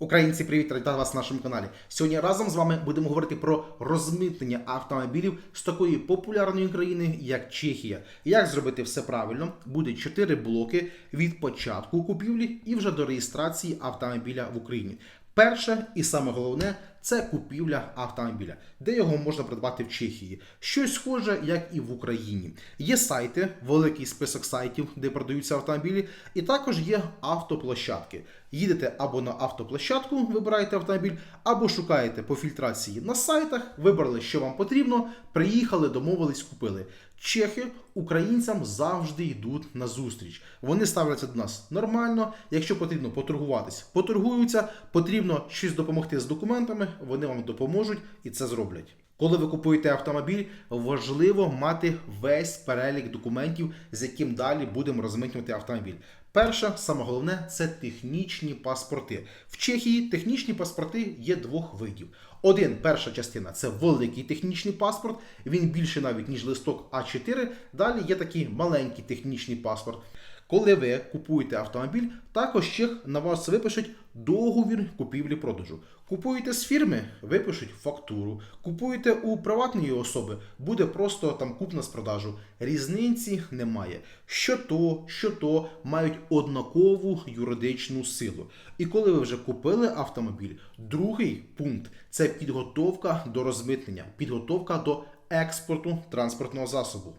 Українці, привіт, вітаю вас на нашому каналі. Сьогодні разом з вами будемо говорити про розмитнення автомобілів з такої популярної країни, як Чехія. Як зробити все правильно? Буде 4 блоки від початку купівлі і вже до реєстрації автомобіля в Україні. Перше і саме головне це купівля автомобіля, де його можна придбати в Чехії. Щось схоже, як і в Україні. Є сайти, великий список сайтів, де продаються автомобілі, і також є автоплощадки. Їдете або на автоплощадку, вибираєте автомобіль, або шукаєте по фільтрації на сайтах, вибрали, що вам потрібно, приїхали, домовились, купили. Чехи українцям завжди йдуть на зустріч. Вони ставляться до нас нормально. Якщо потрібно поторгуватись, поторгуються. Потрібно щось допомогти з документами, вони вам допоможуть і це зроблять. Коли ви купуєте автомобіль, важливо мати весь перелік документів, з яким далі будемо розмитнювати автомобіль. Перше, саме головне, це технічні паспорти. В Чехії технічні паспорти є двох видів. Один, перша частина це великий технічний паспорт, він більше навіть ніж листок А4. Далі є такий маленький технічний паспорт. Коли ви купуєте автомобіль, також ще на вас випишуть договір купівлі-продажу. Купуєте з фірми, випишуть фактуру. Купуєте у приватної особи, буде просто там купна з продажу. Різниці немає. Що то, що то мають однакову юридичну силу. І коли ви вже купили автомобіль, другий пункт це підготовка до розмитнення, підготовка до експорту транспортного засобу.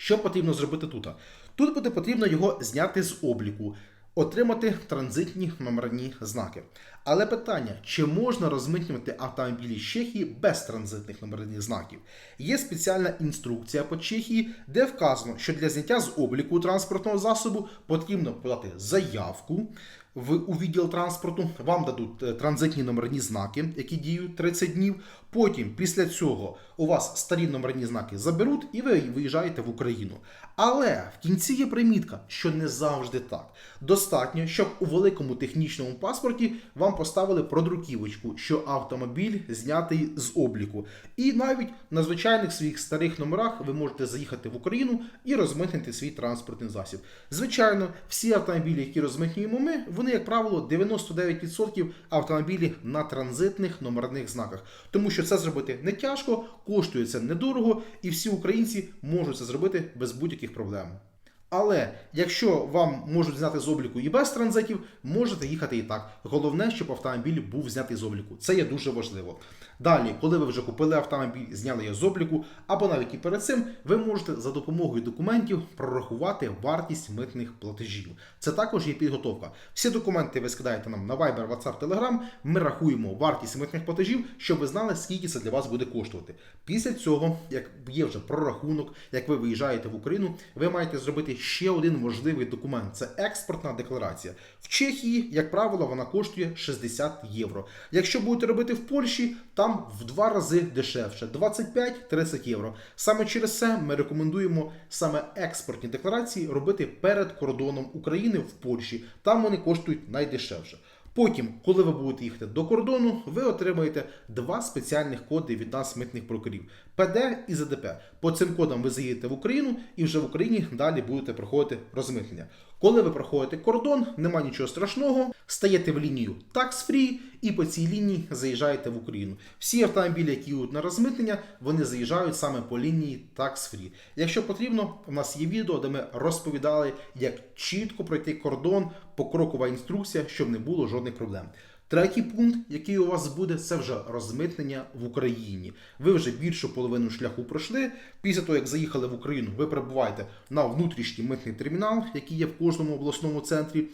Що потрібно зробити тут? Тут буде потрібно його зняти з обліку, отримати транзитні номерні знаки. Але питання, чи можна розмитнювати автомобілі з Чехії без транзитних номерних знаків? Є спеціальна інструкція по Чехії, де вказано, що для зняття з обліку транспортного засобу потрібно подати заявку в у відділ транспорту. Вам дадуть е, транзитні номерні знаки, які діють 30 днів. Потім, після цього, у вас старі номерні знаки заберуть і ви виїжджаєте в Україну. Але в кінці є примітка, що не завжди так. Достатньо, щоб у великому технічному паспорті вам поставили продруківочку, що автомобіль знятий з обліку. І навіть на звичайних своїх старих номерах ви можете заїхати в Україну і розмитнити свій транспортний засіб. Звичайно, всі автомобілі, які розмитнюємо ми, вони, як правило, 99% автомобілі на транзитних номерних знаках. Тому що це зробити не тяжко, коштує це недорого, і всі українці можуть це зробити без будь-яких проблем. Але якщо вам можуть зняти з обліку і без транзитів, можете їхати і так. Головне, щоб автомобіль був знятий з обліку. Це є дуже важливо. Далі, коли ви вже купили автомобіль, зняли його з обліку, або навіть і перед цим, ви можете за допомогою документів прорахувати вартість митних платежів. Це також є підготовка. Всі документи ви скидаєте нам на Viber, WhatsApp, Telegram. Ми рахуємо вартість митних платежів, щоб ви знали, скільки це для вас буде коштувати. Після цього, як є вже прорахунок, як ви виїжджаєте в Україну, ви маєте зробити ще один важливий документ це експортна декларація. В Чехії, як правило, вона коштує 60 євро. Якщо будете робити в Польщі, там в два рази дешевше 25-30 євро. Саме через це ми рекомендуємо саме експортні декларації робити перед кордоном України в Польщі. Там вони коштують найдешевше. Потім, коли ви будете їхати до кордону, ви отримаєте два спеціальних коди від нас митних брокерів ПД і ЗДП. По цим кодам ви заїдете в Україну і вже в Україні далі будете проходити розмитнення. Коли ви проходите кордон, нема нічого страшного, стаєте в лінію Tax Free і по цій лінії заїжджаєте в Україну. Всі автомобілі, які йдуть на розмитнення, вони заїжджають саме по лінії Tax Free. Якщо потрібно, у нас є відео, де ми розповідали, як чітко пройти кордон, покрокова інструкція, щоб не було жодних проблем. Третій пункт, який у вас буде, це вже розмитнення в Україні. Ви вже більшу половину шляху пройшли. Після того, як заїхали в Україну, ви перебуваєте на внутрішній митний термінал, який є в кожному обласному центрі.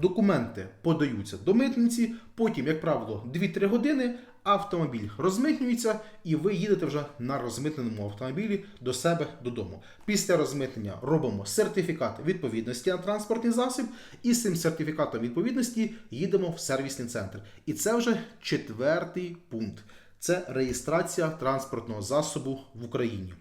Документи подаються до митниці, потім, як правило, 2-3 години автомобіль розмитнюється, і ви їдете вже на розмитненому автомобілі до себе додому. Після розмитнення робимо сертифікат відповідності на транспортний засіб, і з цим сертифікатом відповідності їдемо в сервісний центр. І це вже четвертий пункт: це реєстрація транспортного засобу в Україні.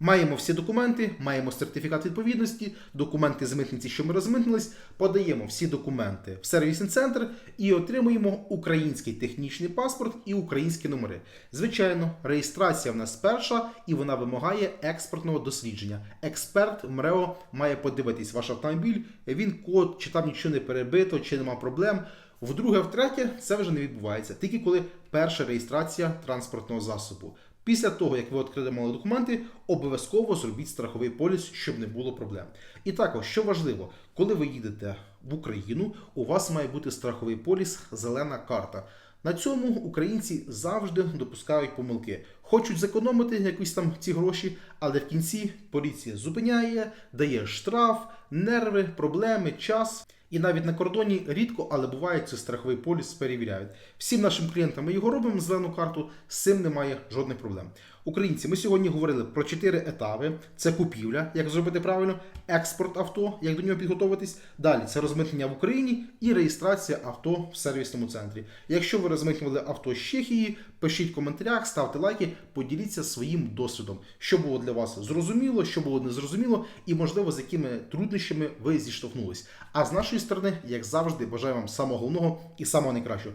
Маємо всі документи, маємо сертифікат відповідності, документи з митниці, що ми розмитнились, подаємо всі документи в сервісний центр і отримуємо український технічний паспорт і українські номери. Звичайно, реєстрація в нас перша і вона вимагає експортного дослідження. Експерт МРЕО має подивитись ваш автомобіль, він код, чи там нічого не перебито, чи нема проблем. Вдруге, втретє, це вже не відбувається, тільки коли перша реєстрація транспортного засобу. Після того, як ви отримали документи, обов'язково зробіть страховий поліс, щоб не було проблем. І також, що важливо, коли ви їдете в Україну, у вас має бути страховий поліс зелена карта. На цьому українці завжди допускають помилки. Хочуть зекономити якісь там ці гроші, але в кінці поліція зупиняє, дає штраф, нерви, проблеми, час. І навіть на кордоні рідко, але буває, це страховий поліс перевіряють. Всім нашим клієнтам ми його робимо зелену карту, з цим немає жодних проблем. Українці, ми сьогодні говорили про чотири етапи: це купівля, як зробити правильно, експорт авто, як до нього підготуватись. Далі це розмитнення в Україні і реєстрація авто в сервісному центрі. Якщо ви розмитнювали авто з Чехії, пишіть в коментарях, ставте лайки, поділіться своїм досвідом, що було для вас зрозуміло, що було незрозуміло, і можливо з якими труднощами ви зіштовхнулись. А з нашої сторони, як завжди, бажаю вам самого головного і самого найкращого.